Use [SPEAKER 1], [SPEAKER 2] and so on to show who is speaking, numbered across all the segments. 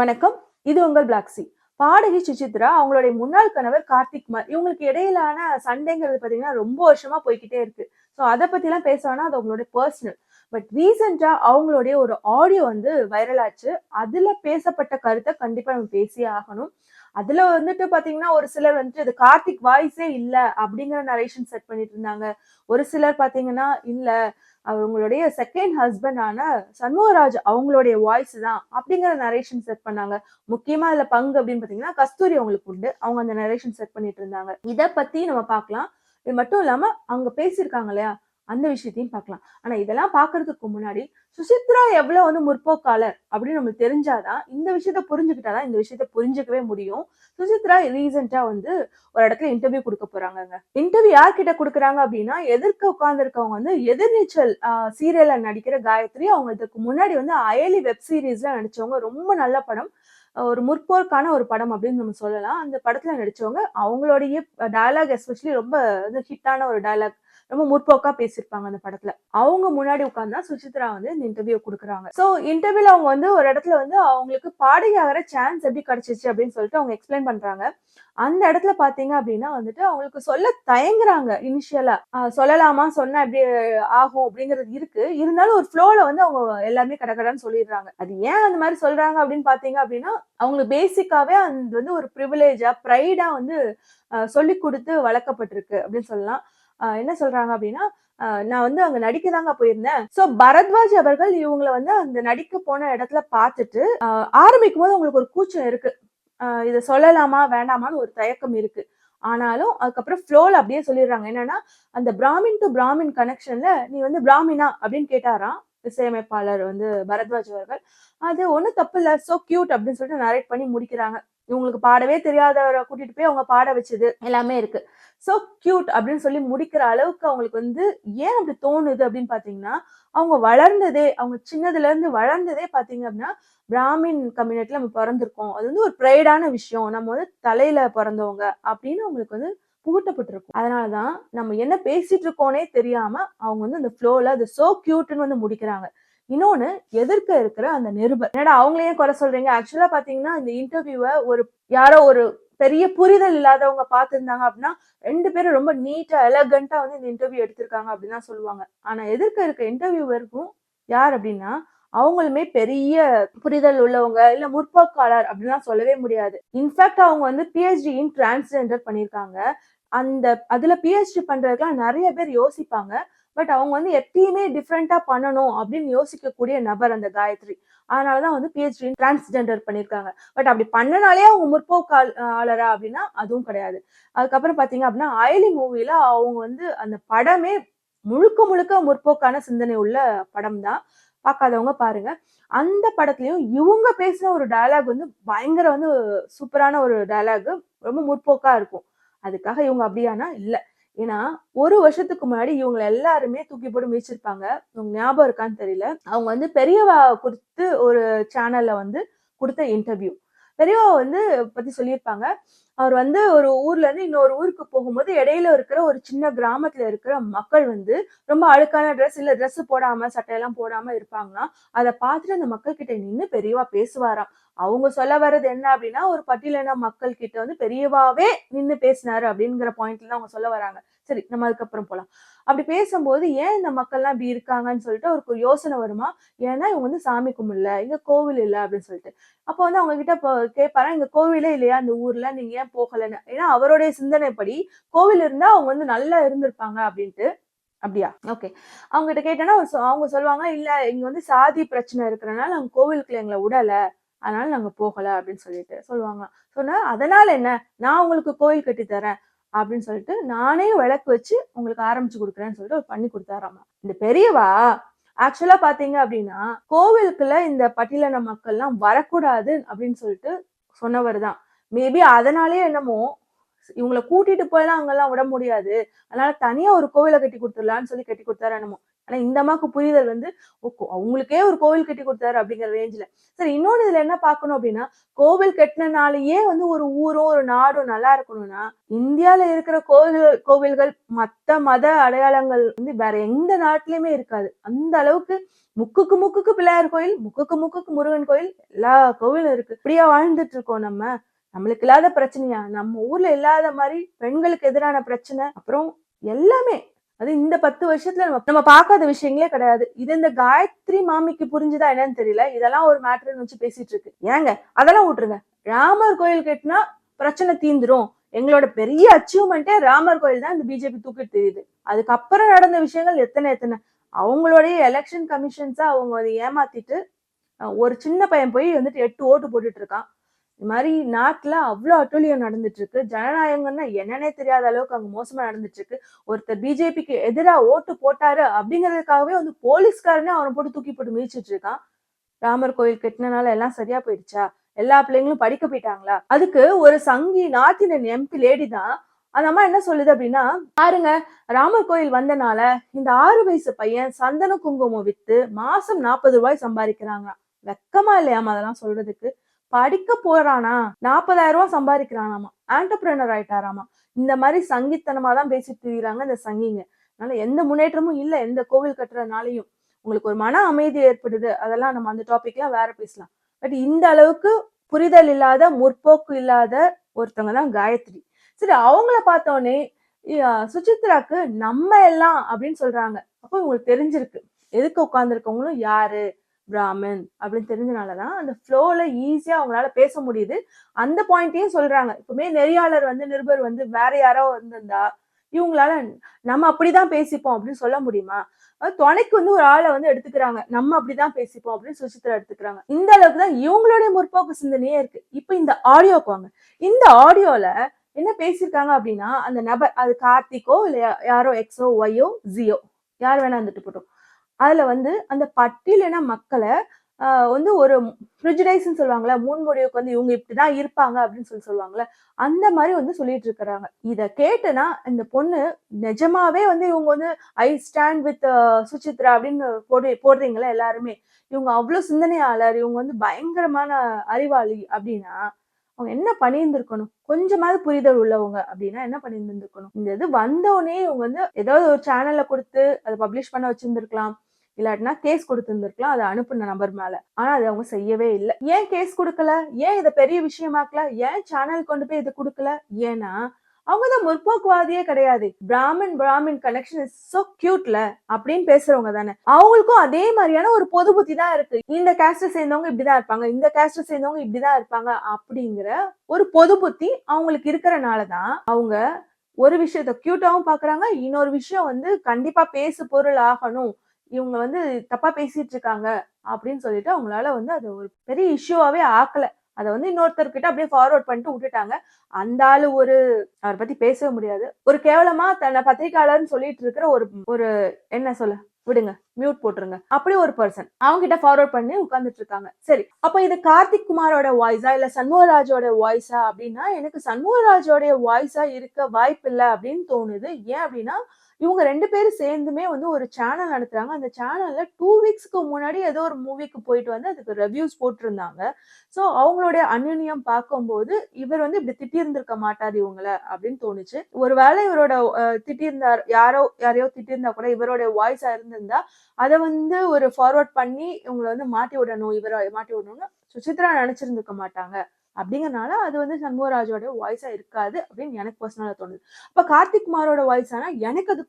[SPEAKER 1] வணக்கம். இது உங்கள் பிளாக்ஸி பாடகி சுசித்ரா அவங்களுடைய முன்னாள் கணவர் கார்த்திக் குமார் இவங்களுக்கு இடையிலான சண்டைங்கிறது பாத்தீங்கன்னா ரொம்ப வருஷமா போய்கிட்டே இருக்கு. ஸோ அதை பத்தி எல்லாம் பேசணும்னா அது அவங்களுடைய பர்சனல் பட் ரீசெண்டா அவங்களுடைய ஒரு ஆடியோ வந்து வைரல் ஆச்சு. அதுல பேசப்பட்ட கருத்தை கண்டிப்பா நம்ம பேசியே ஆகணும். அதுல வந்துட்டு பாத்தீங்கன்னா ஒரு சிலர் வந்துட்டு இது கார்த்திக் வாய்ஸே இல்ல அப்படிங்கிற நரேஷன் செட் பண்ணிட்டு இருந்தாங்க. ஒரு சிலர் பாத்தீங்கன்னா இல்ல அவங்களுடைய செகண்ட் ஹஸ்பண்டான சண்முகராஜ் அவங்களுடைய வாய்ஸ் தான் அப்படிங்கிற நரேஷன் செட் பண்ணாங்க. முக்கியமா அதுல பங்கு அப்படின்னு பாத்தீங்கன்னா கஸ்தூரி அவங்களுக்கு உண்டு. அவங்க அந்த நரேஷன் செட் பண்ணிட்டு இருந்தாங்க. இதை பத்தி நம்ம பார்க்கலாம். இது மட்டும் இல்லாம அவங்க பேசியிருக்காங்க இல்லையா? அந்த விஷயத்தையும் பார்க்கலாம். ஆனா இதெல்லாம் பாக்குறதுக்கு முன்னாடி சுசித்ரா எவ்வளவு வந்து முற்போக்காளர் அப்படின்னு நம்மளுக்கு தெரிஞ்சாதான் இந்த விஷயத்த புரிஞ்சுக்கிட்டாதான் இந்த விஷயத்த புரிஞ்சுக்கவே முடியும். சுசித்ரா ரீசெண்டா வந்து ஒரு இடத்துல இன்டர்வியூ கொடுக்க போறாங்க இன்டர்வியூ யார்கிட்ட கொடுக்குறாங்க அப்படின்னா எதிர்க்க உட்கார்ந்துருக்கவங்க வந்து எதிர்நீச்சல் சீரியல்ல நடிக்கிற காயத்ரி அவங்க இதுக்கு முன்னாடி வந்து அயலி வெப் சீரீஸ்ல நடிச்சவங்க ரொம்ப நல்ல படம். ஒரு முற்போர்க்கான ஒரு படம் அப்படின்னு நம்ம சொல்லலாம். அந்த படத்துல நடிச்சவங்க அவங்களுடைய டயலாக் எஸ்பெஷலி ரொம்ப வந்து ஹிட்டான ஒரு டயலாக் ரொம்ப முற்போக்கா பேசியிருப்பாங்க அந்த படத்துல. அவங்க முன்னாடி உட்கார்ந்தா சுசித்ரா வந்து இந்த இன்டர்வியூ கொடுக்குறாங்க. சோ இன்டர்வியூல அவங்க வந்து ஒரு இடத்துல வந்து அவங்களுக்கு பாடகி ஆகிற சான்ஸ் எப்படி கிடைச்சிச்சு அப்படின்னு சொல்லிட்டு அவங்க எக்ஸ்பிளைன் பண்றாங்க. அந்த இடத்துல பாத்தீங்க அப்படின்னா வந்துட்டு அவங்களுக்கு சொல்ல தயங்குறாங்க இனிஷியலா சொல்லலாமா? சொன்னா எப்படி ஆகும்? அப்படிங்கிறது இருக்கு. இருந்தாலும் ஒரு ஃப்ளோல வந்து அவங்க எல்லாருமே கடகடன்னு சொல்லிடுறாங்க. அது ஏன் அந்த மாதிரி சொல்றாங்க அப்படின்னு பாத்தீங்க அப்படின்னா அவங்களுக்கு பேசிக்காவே அது வந்து ஒரு ப்ரிவிலேஜா ப்ரைடா வந்து சொல்லி கொடுத்து வளர்க்கப்பட்டிருக்கு அப்படின்னு சொல்லலாம். என்ன சொல்றாங்க அப்படின்னா நான் வந்து அங்க நடிக்க தாங்க போயிருந்தேன். சோ பரத்வாஜ் அவர்கள் இவங்களை வந்து அந்த நடிக்க போன இடத்துல பார்த்துட்டு ஆரம்பிக்கும் போது உங்களுக்கு ஒரு கூச்சம் இருக்கு. இதை சொல்லலாமா வேண்டாமான்னு ஒரு தயக்கம் இருக்கு. ஆனாலும் அதுக்கப்புறம் ஃப்ளோல அப்படியே சொல்லிடுறாங்க. என்னன்னா அந்த பிராமின் டு பிராமின் கனெக்ஷன்ல நீ வந்து பிராமினா? அப்படின்னு கேட்டாராம் இசையமைப்பாளர் வந்து பரத்வாஜ் அவர்கள். அது ஒன்றும் தப்பு இல்லை. ஸோ கியூட் அப்படின்னு சொல்லிட்டு நரேட் பண்ணி முடிக்கிறாங்க. இவங்களுக்கு பாடவே தெரியாதவரை கூட்டிட்டு போய் அவங்க பாட வச்சது எல்லாமே இருக்கு. ஸோ கியூட் அப்படின்னு சொல்லி முடிக்கிற அளவுக்கு அவங்களுக்கு வந்து ஏன் அப்படி தோணுது அப்படின்னு பாத்தீங்கன்னா அவங்க வளர்ந்ததே அவங்க சின்னதுல இருந்து வளர்ந்ததே பாத்தீங்க அப்படின்னா பிராமின் கம்யூனிட்டில நம்ம பிறந்திருக்கோம். அது வந்து ஒரு ப்ரைடான விஷயம். நம்ம வந்து தலையில பிறந்தவங்க அப்படின்னு அவங்களுக்கு வந்து புகட்டப்பட்டிருக்கும். அதனாலதான் நம்ம என்ன பேசிட்டு இருக்கோனே தெரியாம அவங்க வந்து அந்த ஃப்ளோல அது சோ கியூட்னு வந்து முடிக்கிறாங்க. இன்னொன்னு எதிர்க்க இருக்கிற அந்த நிருபர். என்னடா அவங்களையே குறை சொல்றீங்க? ஆக்சுவலா பாத்தீங்கன்னா இந்த இன்டர்வியூவை ஒரு யாரோ ஒரு பெரிய புரிதல் இல்லாதவங்க பார்த்துருந்தாங்க அப்படின்னா ரெண்டு பேரும் ரொம்ப நீட்டா எலகண்டா வந்து இந்த இன்டர்வியூ எடுத்திருக்காங்க அப்படின்னு தான் சொல்லுவாங்க. ஆனா எதிர்க்க இருக்க இன்டர்வியூவருக்கும் யார் அப்படின்னா அவங்களுமே பெரிய புரிதல் உள்ளவங்க இல்ல முற்போக்காளர் அப்படின்லாம் சொல்லவே முடியாது. இன்ஃபேக்ட் அவங்க வந்து பிஹெச்டி இன் டிரான்ஸ்ஜெண்டர் பண்ணியிருக்காங்க. அந்த அதுல பிஹெச்டி பண்றதுக்கெல்லாம் நிறைய பேர் யோசிப்பாங்க. பட் அவங்க வந்து எப்பயுமே டிஃப்ரெண்டா பண்ணணும் அப்படின்னு யோசிக்கக்கூடிய நபர் அந்த காயத்ரி. அதனாலதான் வந்து பிஹெச்டி டிரான்ஸ்ஜெண்டர் பண்ணியிருக்காங்க பட் அப்படி பண்ணனாலே அவங்க முற்போக்காளரா அப்படின்னா அதுவும் கிடையாது. அதுக்கப்புறம் பாத்தீங்க அப்படின்னா அயலி மூவில அவங்க வந்து அந்த படமே முழுக்க முழுக்க முற்போக்கான சிந்தனை உள்ள படம் தான் பார்க்காதவங்க பாருங்க. அந்த படத்துலயும் இவங்க பேசின ஒரு டயலாக் வந்து பயங்கர வந்து சூப்பரான ஒரு டயலாக் ரொம்ப முற்போக்கா இருக்கும். அதுக்காக இவங்க அப்படியானா இல்லை. ஏன்னா ஒரு வருஷத்துக்கு முன்னாடி இவங்க எல்லாருமே தூக்கி போட்டு மிதிச்சிருப்பாங்க. உங்க ஞாபகம் இருக்கான்னு தெரியல. அவங்க வந்து பெரியவா கொடுத்து ஒரு சேனல்ல வந்து கொடுத்த இன்டர்வியூ பெரியவா வந்து பத்தி சொல்லியிருப்பாங்க. அவர் வந்து ஒரு ஊர்ல இருந்து இன்னொரு ஊருக்கு போகும்போது இடையில இருக்கிற ஒரு சின்ன கிராமத்துல இருக்கிற மக்கள் வந்து ரொம்ப அழுக்கான ட்ரெஸ் இல்ல ட்ரெஸ் போடாம சட்டையெல்லாம் போடாம இருப்பாங்கன்னா அதை பார்த்துட்டு அந்த மக்கள் கிட்ட நின்று பெரியவா பேசுவாராம். அவங்க சொல்ல வர்றது என்ன அப்படின்னா ஒரு பட்டியலின மக்கள் கிட்ட வந்து பெரியவாவே நின்று பேசினாரு அப்படிங்கிற பாயிண்ட்ல தான் அவங்க சொல்ல வராங்க. சரி நம்ம அதுக்கப்புறம் போலாம். அப்படி பேசும்போது ஏன் இந்த மக்கள்லாம் இப்படி இருக்காங்கன்னு சொல்லிட்டு அவருக்கு யோசனை வருமா? ஏன்னா இவங்க வந்து சாமி கும்பிடல இங்க கோவில் இல்லை அப்படின்னு சொல்லிட்டு. அப்போ வந்து அவங்க கிட்ட கேட்பாரா இங்க கோவிலே இல்லையா? அந்த ஊர்ல நீங்க ஏன் போகலன்னு. ஏன்னா அவருடைய சிந்தனைப்படி கோவில் இருந்தா அவங்க வந்து நல்லா இருந்திருப்பாங்க அப்படின்ட்டு. அப்படியா? ஓகே. அவங்க கிட்ட கேட்டேன்னா அவங்க சொல்லுவாங்க இல்ல இங்க வந்து சாதி பிரச்சனை இருக்கிறனால அவங்க கோவிலுக்குள்ள எங்களை விடல. அதனால நாங்க போகல அப்படின்னு சொல்லிட்டு சொல்லுவாங்க. சொன்னா அதனால என்ன? நான் உங்களுக்கு கோவில் கட்டி தரேன் அப்படின்னு சொல்லிட்டு நானே விளக்கு வச்சு உங்களுக்கு ஆரம்பிச்சு கொடுக்குறேன்னு சொல்லிட்டு பண்ணி கொடுத்தாராமா. இந்த பெரியவா ஆக்சுவலா பாத்தீங்க அப்படின்னா கோவிலுக்குள்ள இந்த பட்டியலின மக்கள்லாம் வரக்கூடாது அப்படின்னு சொல்லிட்டு சொன்னவர் தான் மேபி அதனாலேயே என்னமோ இவங்களை கூட்டிட்டு போயெல்லாம் அங்கெல்லாம் விட முடியாது. அதனால தனியா ஒரு கோவிலை கட்டி கொடுத்துடலான்னு சொல்லி கட்டி கொடுத்தாரு என்னமோ. ஆனா இந்த அம்மாவுக்கு புரிதல் வந்து அவங்களுக்கே ஒரு கோவில் கட்டி கொடுத்தாரு அப்படிங்கிற ரேஞ்சில் சரி இன்னொன்னு இதுல என்ன பார்க்கணும் அப்படின்னா கோவில் கட்டினனாலேயே வந்து ஒரு ஊரும் ஒரு நாடும் நல்லா இருக்கணும்னா இந்தியால இருக்கிற கோவில்கள் கோவில்கள் மத்த மத அடையாளங்கள் வந்து வேற எந்த நாட்டிலயுமே இருக்காது. அந்த அளவுக்கு முக்குக்கு முக்குக்கு பிள்ளையார் கோயில் முக்குக்கு முக்குக்கு முருகன் கோயில் எல்லா கோவிலும் இருக்கு. இப்படியா வாழ்ந்துட்டு இருக்கோம் நம்ம. நம்மளுக்கு இல்லாத பிரச்சனையா? நம்ம ஊர்ல இல்லாத மாதிரி பெண்களுக்கு எதிரான பிரச்சனை? அப்புறம் எல்லாமே. அது இந்த பத்து வருஷத்துல நம்ம நம்ம பார்க்காத விஷயங்களே கிடையாது. இது இந்த காயத்ரி மாமிக்கு புரிஞ்சுதா என்னன்னு தெரியல. இதெல்லாம் ஒரு மேட்டர்னு வச்சு பேசிட்டு இருக்கு. ஏங்க? அதெல்லாம் விட்டுருங்க. ராமர் கோயில் கட்டினா பிரச்சனை தீந்துரும். எங்களோட பெரிய அச்சீவ்மெண்ட்டே ராமர் கோயில் தான் இந்த பிஜேபி தூக்கிட்டு தெரியுது அதுக்கப்புறம் நடந்த விஷயங்கள் எத்தனை எத்தனை? அவங்களுடைய எலெக்ஷன் கமிஷன்ஸா அவங்க அதை ஏமாத்திட்டு ஒரு சின்ன பையன் போய் வந்துட்டு எட்டு ஓட்டு போட்டுட்டு இருக்கான். இது மாதிரி நாட்டுல அவ்வளோ அட்டூழியம் நடந்துட்டு இருக்கு ஜனநாயகம்னா என்னன்னே தெரியாத அளவுக்கு அங்க மோசமா நடந்துட்டு இருக்கு ஒருத்தர் பிஜேபிக்கு எதிரா ஓட்டு போட்டாரு அப்படிங்கிறதுக்காகவே வந்து போலீஸ்காரனே அவனை போட்டு தூக்கி போட்டு மிதிச்சிட்டு இருக்கான் ராமர் கோயில் கட்டினனால எல்லாம் சரியா போயிடுச்சா? எல்லா பிள்ளைங்களும் படிக்க போயிட்டாங்களா? அதுக்கு ஒரு சங்கி நார்த் இந்தியன் எம்பி லேடி தான். அந்த அம்மா என்ன சொல்லுது அப்படின்னா பாருங்க ராமர் கோயில் வந்தனால இந்த ஆறு வயசு பையன் சந்தன குங்குமம் வித்து மாசம் நாற்பது ரூபாய் சம்பாதிக்கிறாங்க வெக்கமா இல்லையாமா அதெல்லாம் சொல்றதுக்கு? படிக்க போறானா? நாற்பதாயிரம் ரூபாய் சம்பாதிக்கிறானாமா? ஆண்டர்பிரினர் ஆயிட்டாராமா? இந்த மாதிரி சங்கித்தனமா தான் பேசிட்டு இருக்கிறாங்க இந்த சங்கிங்க. அதனால எந்த முன்னேற்றமும் இல்லை எந்த கோவில் கட்டுறதுனாலையும். உங்களுக்கு ஒரு மன அமைதி ஏற்படுது. அதெல்லாம் நம்ம அந்த டாபிக்லாம் வேற பேசலாம். பட் இந்த அளவுக்கு புரிதல் இல்லாத முற்போக்கு இல்லாத ஒருத்தவங்க தான் காயத்ரி. சரி அவங்கள பார்த்தோன்னே அஹ் சுசித்ராக்கு நம்ம எல்லாம் அப்படின்னு சொல்றாங்க. அப்போ உங்களுக்கு தெரிஞ்சிருக்கு. எதுக்கு உட்கார்ந்துருக்கவங்களும் யாரு? பிராமின் அப்படின்னு தெரிஞ்சனால தான் அந்த ஃப்ளோவில் ஈஸியாக அவங்களால பேச முடியுது. அந்த பாயிண்ட்டையும் சொல்கிறாங்க இப்போவுமே நெறியாளர் வந்து நிருபர் வந்து வேற யாரோ வந்திருந்தா இவங்களால நம்ம அப்படிதான் பேசிப்போம் அப்படின்னு சொல்ல முடியுமா? துணைக்கு வந்து ஒரு ஆளை வந்து எடுத்துக்கிறாங்க. நம்ம அப்படிதான் பேசிப்போம் அப்படின்னு சுசித்ரா எடுத்துக்கிறாங்க. இந்த அளவுக்கு தான் இவங்களுடைய முற்போக்கு சிந்தனையே இருக்கு. இப்போ இந்த ஆடியோக்கு வாங்க. இந்த ஆடியோல என்ன பேசியிருக்காங்க அப்படின்னா அந்த நபர் அது கார்த்திக்கோ இல்ல யாரோ எக்ஸோ ஒய்யோ ஜியோ யார் வேணா இருந்துட்டு போட்டோம். அதுல வந்து அந்த பட்டியலின மக்களை வந்து ஒரு ஃப்ரிஜிடைஸ்ன்னு சொல்லுவாங்கல்ல முன்மொழிவுக்கு வந்து இவங்க இப்படிதான் இருப்பாங்க அப்படின்னு சொல்லி சொல்லுவாங்கல்ல அந்த மாதிரி வந்து சொல்லிட்டு இருக்கிறாங்க. இதை கேட்டுனா இந்த பொண்ணு நிஜமாவே வந்து இவங்க வந்து ஐ ஸ்டாண்ட் வித் சுசித்ரா அப்படின்னு போடு போடுறீங்களா எல்லாருமே. இவங்க அவ்வளோ சிந்தனையாளர் இவங்க வந்து பயங்கரமான அறிவாளி அப்படின்னா அவங்க என்ன பண்ணியிருந்திருக்கணும்? கொஞ்சமாவது புரிதல் உள்ளவங்க அப்படின்னா என்ன பண்ணியிருந்திருக்கணும் இந்த இது வந்தோடனே இவங்க வந்து ஏதாவது ஒரு சேனல்ல கொடுத்து அதை பப்ளிஷ் பண்ண வச்சிருந்திருக்கலாம். இல்லாட்டினா கேஸ் கொடுத்துருந்துருக்கலாம் அதை அனுப்புன நபர் மேல. ஆனா அது அவங்க செய்யவே இல்லை. ஏன் கேஸ் கொடுக்கல? ஏன் இதை பெரிய விஷயமாக்கல? ஏன் சேனல் கொண்டு போய் இதை கொடுக்கல? ஏன்னா அவங்க தான் முற்போக்குவாதியே கிடையாது. Brahmin Brahmin connection is so கியூட்ல அப்படின்னு பேசுறவங்க தானே. அவங்களுக்கும் அதே மாதிரியான ஒரு பொது புத்தி தான் இருக்கு. இந்த கேஸ்ட சேர்ந்தவங்க இப்படிதான் இருப்பாங்க. இந்த கேஸ்ட சேர்ந்தவங்க இப்படிதான் இருப்பாங்க அப்படிங்கிற ஒரு பொது புத்தி அவங்களுக்கு இருக்கிறனாலதான் அவங்க ஒரு விஷயத்த கியூட்டாவும் பாக்குறாங்க இன்னொரு விஷயம் வந்து கண்டிப்பா பேசு பொருள் ஆகணும். இவங்க வந்து தப்பா பேசிட்டு இருக்காங்க அப்படின்னு சொல்லிட்டு அவங்களால வந்து அது ஒரு பெரிய இஷ்யூவாவே ஆக்கல. அதை வந்து இன்னொருத்தர்கிட்ட அப்படியே ஃபார்வர்ட் பண்ணிட்டு விட்டுட்டாங்க. அந்த ஆளு ஒரு அவரை பத்தி பேசவே முடியாது. ஒரு கேவலமா தன்னை பத்திரிகையாளர்னு சொல்லிட்டு இருக்கிற ஒரு ஒரு என்ன சொல்ல விடுங்க மியூட் போட்டுருங்க. அப்படி ஒரு பர்சன் அவங்க கிட்ட ஃபார்வர்ட் பண்ணி உட்கார்ந்துட்டு இருக்காங்க சரி அப்ப இது கார்த்திக் குமாரோட வாய்ஸா இல்ல சண்முகராஜோட வாய்ஸா அப்படின்னா எனக்கு சண்முகராஜோடைய வாய்ஸா இருக்க வாய்ப்பு இல்லை அப்படின்னு தோணுது. ஏன் அப்படின்னா இவங்க ரெண்டு பேரும் சேர்ந்துமே வந்து ஒரு சேனல் நடத்துறாங்க. அந்த சேனல்ல டூ வீக்ஸ்க்கு முன்னாடி ஏதோ ஒரு மூவிக்கு போயிட்டு வந்து அதுக்கு ரிவ்யூஸ் போட்டிருந்தாங்க. ஸோ அவங்களுடைய அந்யுன்யம் பார்க்கும்போது இவர் வந்து இப்படி திட்டியிருந்திருக்க மாட்டார் இவங்கள அப்படின்னு தோணுச்சு. ஒருவேளை இவரோட திட்டியிருந்தார் யாரோ யாரையோ திட்டியிருந்தா கூட இவரோட வாய்ஸா இருந்திருந்தா அதை வந்து ஒரு ஃபார்வர்ட் பண்ணி இவங்களை வந்து மாட்டி விடணும் இவரை மாட்டி விடணும்னு சுசித்ரா நினைச்சிருந்துக்க மாட்டாங்க. அப்படிங்கறனால அது வந்து சண்முகராஜோட வாய்ஸா இருக்காது அப்படின்னு எனக்கு பர்சனலா தோணுது. அப்ப கார்த்திக் குமாரோட வாய்ஸ் ஆனா எனக்கு அது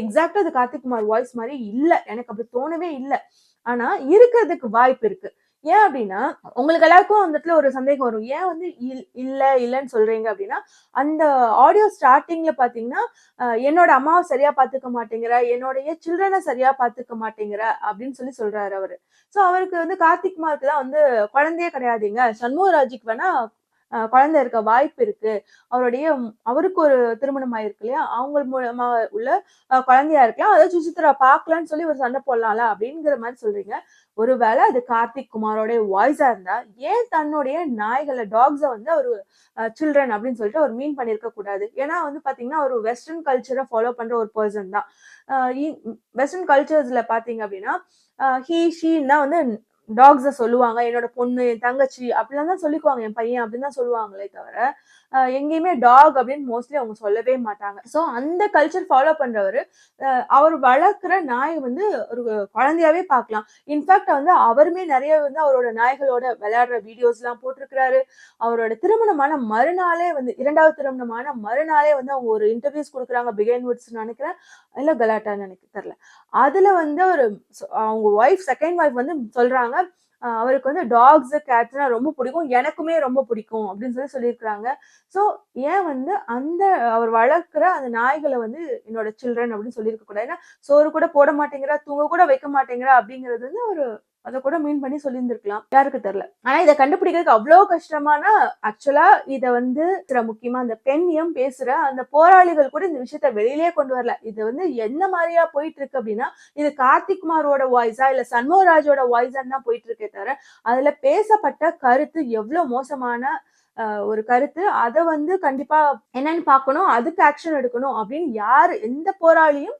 [SPEAKER 1] எக்ஸாக்டா அது கார்த்திக் குமார் வாய்ஸ் மாதிரி இல்ல. எனக்கு அப்படி தோணவே இல்லை. ஆனா இருக்கிறதுக்கு வாய்ப்பு இருக்கு. ஏன் அப்படின்னா உங்களுக்கு எல்லாருக்கும் அந்த இடத்துல ஒரு சந்தேகம் வரும். ஏன் வந்து இல்- இல்ல இல்லைன்னு சொல்றீங்க அப்படின்னா அந்த ஆடியோ ஸ்டார்டிங்ல பாத்தீங்கன்னா என்னோட அம்மாவை சரியா பாத்துக்க மாட்டேங்கிற என்னுடைய சில்ட்ரனை சரியா பாத்துக்க மாட்டேங்கிற அப்படின்னு சொல்லி சொல்றாரு அவரு. ஸோ அவருக்கு வந்து கார்த்திக் குமாருக்கு தான் வந்து குழந்தையே கிடையாதுங்க. சண்முகராஜுக்கு வேணா குழந்தை இருக்க வாய்ப்பு இருக்கு. அவருடைய அவருக்கு ஒரு திருமணம் ஆயிருக்கு இல்லையா? அவங்க மூலமா உள்ள குழந்தையா இருக்கலாம். அதாவது சுசித்ரா பார்க்கலான்னு சொல்லி ஒரு சண்டை போடலாம்ல அப்படிங்கிற மாதிரி சொல்றீங்க. ஒருவேளை அது கார்த்திக் குமாரோடைய வாய்ஸா இருந்தா ஏன் தன்னுடைய நாய்களை டாக்ஸை வந்து ஒரு சில்ட்ரன் அப்படின்னு சொல்லிட்டு அவர் மீன் பண்ணியிருக்க கூடாது? ஏன்னா வந்து பாத்தீங்கன்னா ஒரு வெஸ்டர்ன் கல்ச்சரை ஃபாலோ பண்ற ஒரு பர்சன் தான். வெஸ்டர்ன் கல்ச்சர்ஸ்ல பாத்தீங்க அப்படின்னா ஹீ ஷீன் தான் வந்து டாக்ஸை சொல்லுவாங்க என்னோட பொண்ணு என் தங்கச்சி அப்படிலாம் தான் சொல்லிக்குவாங்க என் பையன் அப்படின்னு தான் சொல்லுவாங்களே தவிர எங்கேயுமே டாக் அப்படின்னு மோஸ்ட்லி அவங்க சொல்லவே மாட்டாங்க. ஸோ அந்த கல்ச்சர் ஃபாலோ பண்றவர் அவர் வளர்க்குற நாய் வந்து ஒரு குழந்தையாவே பார்க்கலாம். இன்ஃபேக்ட் வந்து அவருமே நிறைய வந்து அவரோட நாய்களோட விளையாடுற வீடியோஸ்லாம் போட்டிருக்கிறாரு. அவரோட திருமணமான மறுநாளே வந்து இரண்டாவது திருமணமான மறுநாளே வந்து அவங்க ஒரு இன்டர்வியூஸ் கொடுக்குறாங்க பிகைன் வுட்ஸ் நினைக்கிறேன். இல்லை கலாட்டான்னு நினைக்க தெரில அதில் வந்து ஒரு அவங்க ஒய்ஃப் செகண்ட் ஒய்ஃப் வந்து சொல்றாங்க அவருக்கு வந்து டாக்ஸ் கேட்ஸ்னா ரொம்ப பிடிக்கும். எனக்குமே ரொம்ப பிடிக்கும் அப்படின்னு சொல்லி சொல்லியிருக்கிறாங்க. ஸோ ஏன் வந்து அந்த அவர் வளர்க்குற அந்த நாய்களை வந்து என்னோட சில்ட்ரன் அப்படின்னு சொல்லியிருக்க கூடாது. ஏன்னா சோறு கூட போட மாட்டேங்கிறா தூங்க கூட வைக்க மாட்டேங்கிறா அப்படிங்கிறது வந்து ஒரு அதை கூட மீன் பண்ணி சொல்லியிருந்திருக்கலாம். யாருக்கு தெரியல. ஆனா இதை கண்டுபிடிக்கிறதுக்கு அவ்வளோ கஷ்டமான ஆக்சுவலா இதை வந்து சில முக்கியமா அந்த பெண்ணியம் பேசுற அந்த போராளிகள் கூட இந்த விஷயத்த வெளியிலேயே கொண்டு வரல. இது வந்து என்ன மாதிரியா போயிட்டு இருக்கு அப்படின்னா இது கார்த்திக்மாரோட வாய்ஸா இல்ல சண்முகராஜோட வாய்ஸான்னு தான் போயிட்டு இருக்கே தவிர அதுல பேசப்பட்ட கருத்து எவ்வளவு மோசமான ஒரு கருத்து அதை வந்து கண்டிப்பா என்னன்னு பார்க்கணும் அதுக்கு ஆக்ஷன் எடுக்கணும் அப்படின்னு யாரு எந்த போராளியும்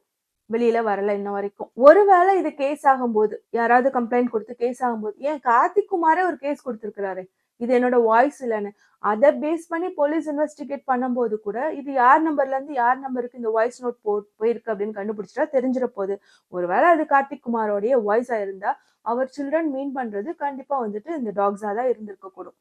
[SPEAKER 1] வெளியில வரல இன்ன வரைக்கும். ஒருவேளை இது கேஸ் ஆகும்போது யாராவது கம்ப்ளைண்ட் கொடுத்து கேஸ் ஆகும்போது ஏன் கார்த்திக் குமாரே ஒரு கேஸ் கொடுத்துருக்கிறாரு? இது என்னோட வாய்ஸ் இல்லைன்னு. அதை பேஸ் பண்ணி போலீஸ் இன்வெஸ்டிகேட் பண்ணும்போது கூட இது யார் நம்பர்ல இருந்து யார் நம்பருக்கு இந்த வாய்ஸ் நோட் போ போயிருக்கு அப்படின்னு கண்டுபிடிச்சிட்டா தெரிஞ்சிட போகுது ஒருவேளை அது கார்த்திக் குமாரோடைய வாய்ஸா இருந்தா அவர் சில்ட்ரன் மீன் பண்றது கண்டிப்பா வந்துட்டு இந்த டாக்ஸா தான் இருந்திருக்க கூடும்